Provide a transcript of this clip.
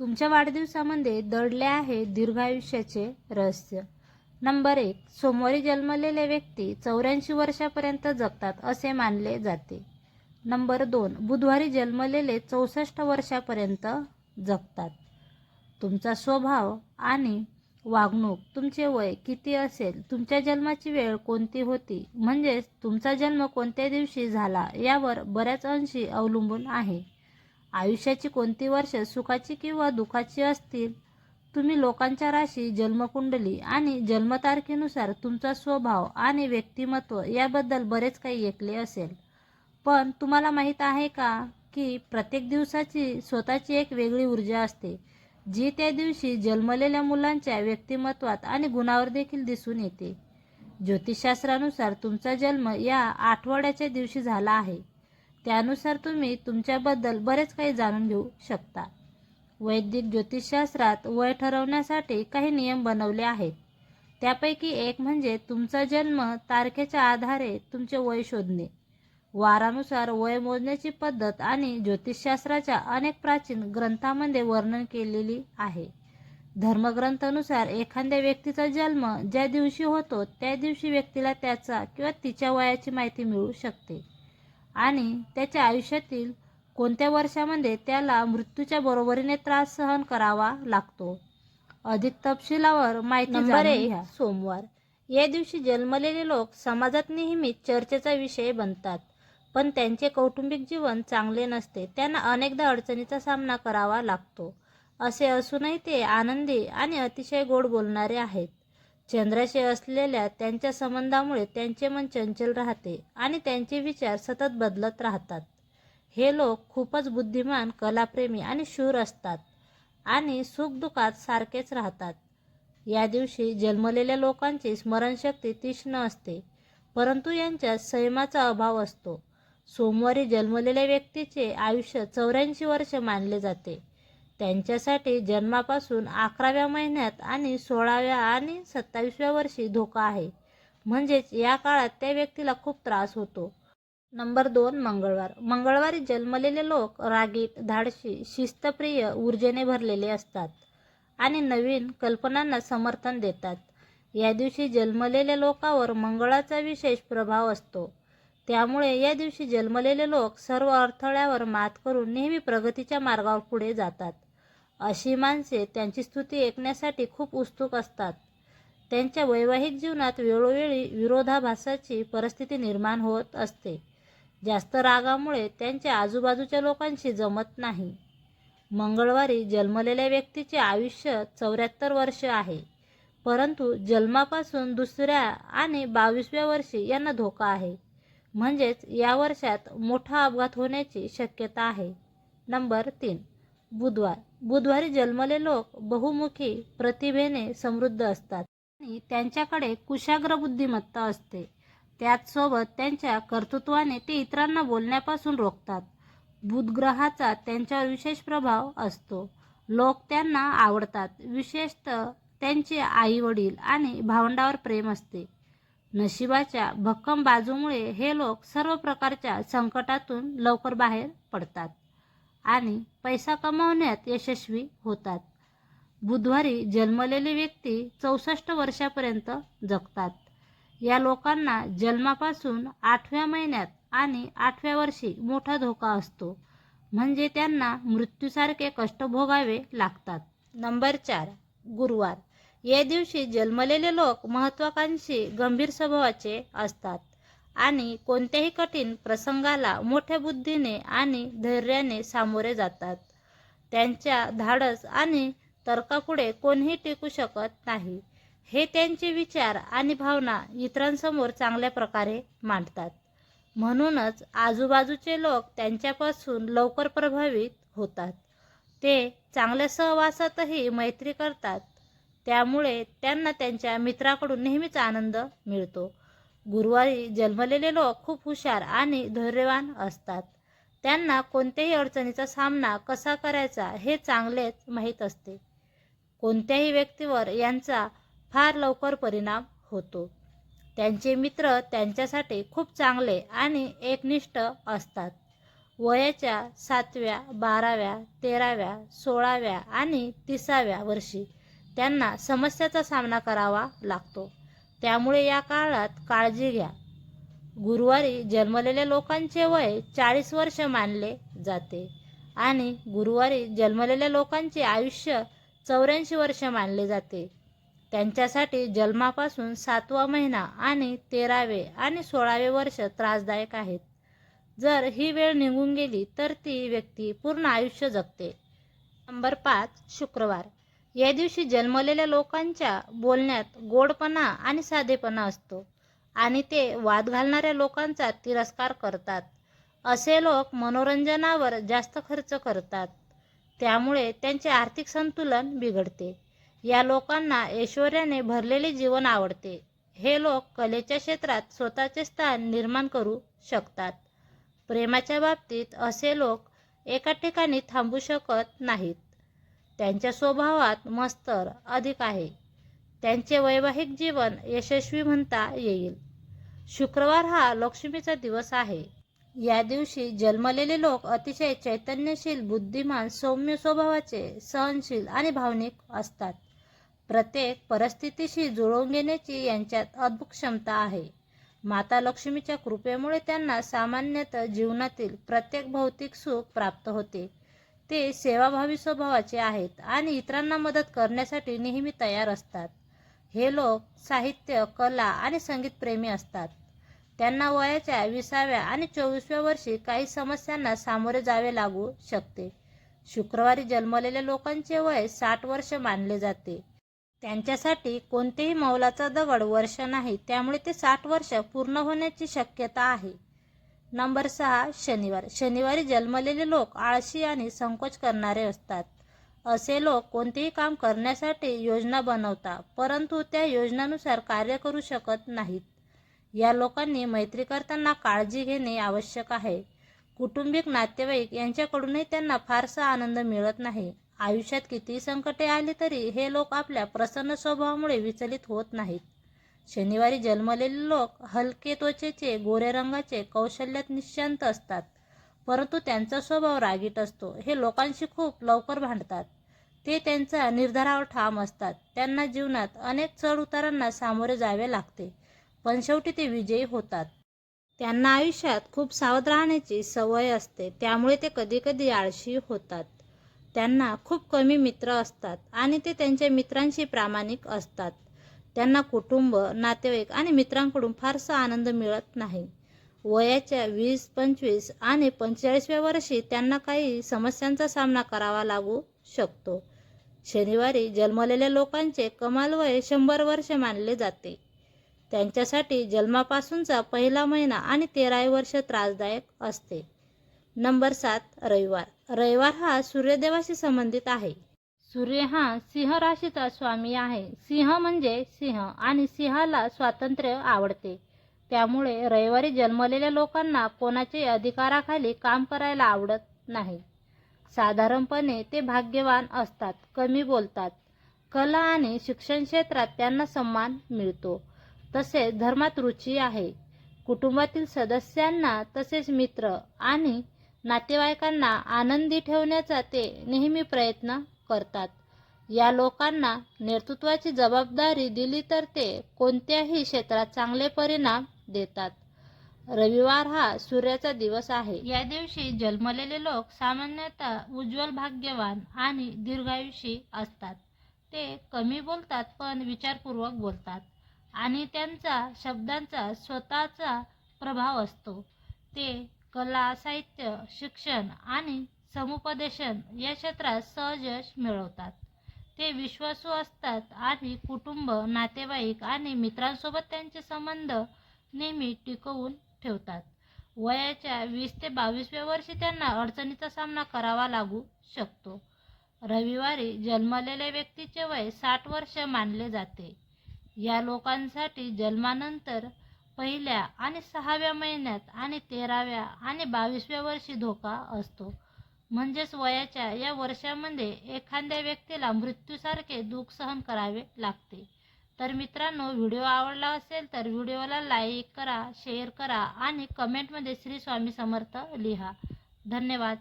तुमच्या वाढदिवसामध्ये दडले आहे दीर्घायुष्याचे रहस्य. नंबर एक सोमवारी जन्मलेले व्यक्ती चौऱ्याऐंशी वर्षापर्यंत जगतात असे मानले जाते. नंबर दोन बुधवारी जन्मलेले चौसष्ट वर्षापर्यंत जगतात. तुमचा स्वभाव आणि वागणूक तुमचे वय किती असेल तुमच्या जन्माची वेळ कोणती होती म्हणजेच तुमचा जन्म कोणत्या दिवशी झाला यावर बऱ्याच अंशी अवलंबून आहे. आयुष्याची कोणती वर्ष सुखाची किंवा दुःखाची असतील? तुम्ही लोकांच्या राशी जन्मकुंडली आणि जन्मतारखेनुसार तुमचा स्वभाव आणि व्यक्तिमत्व याबद्दल बरेच काही ऐकले असेल. पण तुम्हाला माहीत आहे का की प्रत्येक दिवसाची स्वतःची एक वेगळी ऊर्जा असते जी त्या दिवशी जन्मलेल्या मुलांच्या व्यक्तिमत्वात आणि गुणावर देखील दिसून येते. ज्योतिषशास्त्रानुसार तुमचा जन्म या आठवड्याच्या दिवशी झाला आहे. त्यानुसार तुम्ही तुमच्याबद्दल बरेच काही जाणून घेऊ शकता. वैदिक ज्योतिषशास्त्रात वय ठरवण्यासाठी काही नियम बनवले आहेत. त्यापैकी एक म्हणजे तुमचा जन्म तारखेच्या आधारे तुमचे वय शोधणे. वारानुसार वय मोजण्याची पद्धत आणि ज्योतिषशास्त्राच्या अनेक प्राचीन ग्रंथामध्ये वर्णन केलेली आहे. धर्मग्रंथानुसार एखाद्या व्यक्तीचा जन्म ज्या दिवशी होतो त्या दिवशी व्यक्तीला त्याचा किंवा तिच्या वयाची माहिती मिळू शकते. आणि त्याच्या आयुष्यातील कोणत्या वर्षामध्ये त्याला मृत्यूच्या बरोबरीने त्रास सहन करावा लागतो? अधिक तपशिलावर माहिती नंबर एक, सोमवार. या दिवशी जन्मलेले लोक समाजात नेहमी चर्चेचा विषय बनतात पण त्यांचे कौटुंबिक जीवन चांगले नसते. त्यांना अनेकदा अडचणीचा सामना करावा लागतो. असे असूनही ते आनंदी आणि अतिशय गोड बोलणारे आहेत. चंद्राशी असलेल्या त्यांच्या संबंधामुळे त्यांचे मन चंचल राहते आणि त्यांचे विचार सतत बदलत राहतात. हे लोक खूपच बुद्धिमान कलाप्रेमी आणि शूर असतात आणि सुखदुःखात सारखेच राहतात. या दिवशी जन्मलेल्या लोकांची स्मरणशक्ती तीक्ष्ण असते परंतु यांच्यात संयमाचा अभाव असतो. सोमवारी जन्मलेल्या व्यक्तीचे आयुष्य चौऱ्याऐंशी वर्ष मानले जाते. त्यांच्यासाठी जन्मापासून अकराव्या महिन्यात आणि सोळाव्या आणि सत्तावीसव्या वर्षी धोका आहे. म्हणजेच या काळात त्या व्यक्तीला खूप त्रास होतो. नंबर दोन मंगळवार. मंगळवारी जन्मलेले लोक रागीट धाडशी शिस्तप्रिय ऊर्जेने भरलेले असतात आणि नवीन कल्पनांना समर्थन देतात. या दिवशी जन्मलेल्या लोकावर मंगळाचा विशेष प्रभाव असतो. त्यामुळे या दिवशी जन्मलेले लोक सर्व अडथळ्यावर मात करून नेहमी प्रगतीच्या मार्गावर पुढे जातात. अशी माणसे त्यांची स्तुती ऐकण्यासाठी खूप उत्सुक असतात. त्यांच्या वैवाहिक जीवनात वेळोवेळी विरोधाभासाची परिस्थिती निर्माण होत असते. जास्त रागामुळे त्यांच्या आजूबाजूच्या लोकांशी जमत नाही. मंगळवारी जन्मलेल्या व्यक्तीचे आयुष्य चौऱ्याहत्तर वर्ष आहे. परंतु जन्मापासून दुसऱ्या आणि बावीसव्या वर्षी यांना धोका आहे. म्हणजेच या वर्षात मोठा अपघात होण्याची शक्यता आहे. नंबर तीन. बुधवार. बुधवारी जन्मले लोक बहुमुखी प्रतिभेने समृद्ध असतात. आणि त्यांच्याकडे कुशाग्र बुद्धिमत्ता असते. त्याचसोबत त्यांच्या कर्तृत्वाने ते इतरांना बोलण्यापासून रोखतात. बुधग्रहाचा त्यांच्यावर विशेष प्रभाव असतो. लोक त्यांना आवडतात. विशेषतः त्यांचे आई वडील आणि भावंडावर प्रेम असते. नशिबाच्या भक्कम बाजूमुळे हे लोक सर्व प्रकारच्या संकटातून लवकर बाहेर पडतात. आणि पैसा कमावण्यात यशस्वी होतात. बुधवारी जन्मलेली व्यक्ती चौसष्ट वर्षापर्यंत जगतात. या लोकांना जन्मापासून आठव्या महिन्यात आणि आठव्या वर्षी मोठा धोका असतो. म्हणजे त्यांना मृत्यूसारखे कष्ट भोगावे लागतात. नंबर चार गुरुवार. या दिवशी जन्मलेले लोक महत्वाकांक्षी गंभीर स्वभावाचे असतात. आणि कोणत्याही कठीण प्रसंगाला मोठ्या बुद्धीने आणि धैर्याने सामोरे जातात. त्यांच्या धाडस आणि तर्कापुढे कोणीही टिकू शकत नाही. हे त्यांचे विचार आणि भावना इतरांसमोर चांगल्या प्रकारे मांडतात. म्हणूनच आजूबाजूचे लोक त्यांच्यापासून लवकर प्रभावित होतात. ते चांगल्या सहवासातही मैत्री करतात. त्यामुळे त्यांना त्यांच्या मित्राकडून नेहमीच आनंद मिळतो. गुरुवारी जन्मलेले लोक खूप हुशार आणि धैर्यवान असतात. त्यांना कोणत्याही अडचणीचा सामना कसा करायचा हे चांगलेच माहीत असते. कोणत्याही व्यक्तीवर यांचा फार लवकर परिणाम होतो. त्यांचे मित्र त्यांच्यासाठी खूप चांगले आणि एकनिष्ठ असतात. वयाच्या सातव्या बाराव्या तेराव्या सोळाव्या आणि तिसाव्या वर्षी त्यांना समस्याचा सामना करावा लागतो. त्यामुळे या काळात काळजी घ्या. गुरुवारी जन्मलेल्या लोकांचे वय चाळीस वर्ष मानले जाते आणि गुरुवारी जन्मलेल्या लोकांचे आयुष्य चौऱ्याऐंशी वर्ष मानले जाते. त्यांच्यासाठी जन्मापासून सातवा महिना आणि तेरावे आणि सोळावे वर्ष त्रासदायक आहेत. जर ही वेळ निघून गेली तर ती व्यक्ती पूर्ण आयुष्य जगते. नंबर पाच शुक्रवार. या दिवशी जन्मलेल्या लोकांच्या बोलण्यात गोडपणा आणि साधेपणा असतो आणि ते वाद घालणाऱ्या लोकांचा तिरस्कार करतात. असे लोक मनोरंजनावर जास्त खर्च करतात. त्यामुळे त्यांचे आर्थिक संतुलन बिघडते. या लोकांना ऐश्वर्याने भरलेले जीवन आवडते. हे लोक कलेच्या क्षेत्रात स्वतःचे स्थान निर्माण करू शकतात. प्रेमाच्या बाबतीत असे लोक एका ठिकाणी थांबू शकत नाहीत. त्यांच्या स्वभावात मस्तर अधिक आहे. त्यांचे वैवाहिक जीवन यशस्वी म्हणता येईल. शुक्रवार हा लक्ष्मीचा दिवस आहे. या दिवशी जन्मलेले लोक अतिशय चैतन्यशील बुद्धिमान सौम्य स्वभावाचे सहनशील आणि भावनिक असतात. प्रत्येक परिस्थितीशी जुळवून घेण्याची यांच्यात अद्भुत क्षमता आहे. माता लक्ष्मीच्या कृपेमुळे त्यांना सामान्यतः जीवनातील प्रत्येक भौतिक सुख प्राप्त होते. ते सेवाभावी स्वभावाचे आहेत आणि इतरांना मदत करण्यासाठी नेहमी तयार असतात. हे लोक साहित्य कला आणि संगीतप्रेमी असतात. त्यांना वयाच्या विसाव्या आणि चोवीसव्या वर्षी काही समस्यांना सामोरे जावे लागू शकते. शुक्रवारी जन्मलेल्या लोकांचे वय साठ वर्ष मानले जाते. त्यांच्यासाठी कोणतेही मौलाचा दगड वर्ष नाही त्यामुळे ते साठ वर्ष पूर्ण होण्याची शक्यता आहे. नंबर सहा शनिवार. शनिवारी जन्मलेले लोक आळशी आणि संकोच करणारे असतात. असे लोक कोणतेही काम करण्यासाठी योजना बनवतात परंतु त्या योजनानुसार कार्य करू शकत नाहीत. या लोकांनी मैत्री करताना काळजी घेणे आवश्यक आहे. कुटुंबिक नातेवाईक यांच्याकडूनही त्यांना फारसा आनंद मिळत नाही. आयुष्यात कितीही संकटे आली तरी हे लोक आपल्या प्रसन्न स्वभावामुळे विचलित होत नाहीत. शनिवारी जन्मलेले लोक हलके त्वचेचे गोरे रंगाचे कौशल्यात निशांत असतात. परंतु त्यांचा स्वभाव रागीट असतो. हे लोकांशी खूप लवकर भांडतात. ते त्यांच्या निर्धारावर ठाम असतात. त्यांना जीवनात अनेक चढउतारांना सामोरे जावे लागते. पण शेवटी ते विजयी होतात. त्यांना आयुष्यात खूप सावध राहण्याची सवय असते. त्यामुळे ते कधीकधी आळशी होतात. त्यांना खूप कमी मित्र असतात आणि ते त्यांच्या मित्रांशी प्रामाणिक असतात. त्यांना कुटुंब नातेवाईक आणि मित्रांकडून फारसा आनंद मिळत नाही. वयाच्या वीस पंचवीस आणि पंचेचाळीसव्या वर्षी त्यांना काही समस्यांचा सामना करावा लागू शकतो. शनिवारी जन्मलेल्या लोकांचे कमाल वय शंभर वर्ष मानले जाते. त्यांच्यासाठी जन्मापासूनचा पहिला महिना आणि तेरावे वर्ष त्रासदायक असते. नंबर सात रविवार. रविवार हा सूर्यदेवाशी संबंधित आहे. सूर्य हा सिंह राशीचा स्वामी आहे. सिंह म्हणजे सिंह आणि सिंहाला स्वातंत्र्य आवडते. त्यामुळे रविवारी जन्मलेल्या लोकांना कोणाच्याही अधिकाराखाली काम करायला आवडत नाही. साधारणपणे ते भाग्यवान असतात कमी बोलतात. कला आणि शिक्षण क्षेत्रात त्यांना सन्मान मिळतो. तसेच धर्मात रुची आहे. कुटुंबातील सदस्यांना तसेच मित्र आणि नातेवाईकांना आनंदी ठेवण्याचा ते नेहमी प्रयत्न करतात. या लोकांना नेतृत्वाची जबाबदारी दिली तर ते कोणत्याही क्षेत्रात चांगले परिणाम देतात. रविवार हा सूर्याचा दिवस आहे. या दिवशी जन्मलेले लोक सामान्यतः उज्ज्वल भाग्यवान आणि दीर्घायुषी असतात. ते कमी बोलतात पण विचारपूर्वक बोलतात आणि त्यांचा शब्दांचा स्वतःचा प्रभाव असतो. ते कला साहित्य शिक्षण आणि समुपदेशन या क्षेत्रात सहज यश मिळवतात. ते विश्वासू असतात आणि कुटुंब नातेवाईक आणि मित्रांसोबत त्यांचे संबंध नेहमी टिकवून ठेवतात. वयाच्या वीस ते बावीसव्या वर्षी त्यांना अडचणीचा सामना करावा लागू शकतो. रविवारी जन्मलेल्या व्यक्तीचे वय साठ वर्ष मानले जाते. या लोकांसाठी जन्मानंतर पहिल्या आणि सहाव्या महिन्यात आणि तेराव्या आणि बावीसव्या वर्षी धोका असतो. म्हणजेच वयाच्या या वर्षामध्ये एखाद्या व्यक्तीला मृत्यूसारखे दुःख सहन करावे लागते. तर मित्रांनो व्हिडिओ आवडला असेल तर व्हिडिओला लाईक करा शेअर करा आणि कमेंटमध्ये श्री स्वामी समर्थ लिहा. धन्यवाद.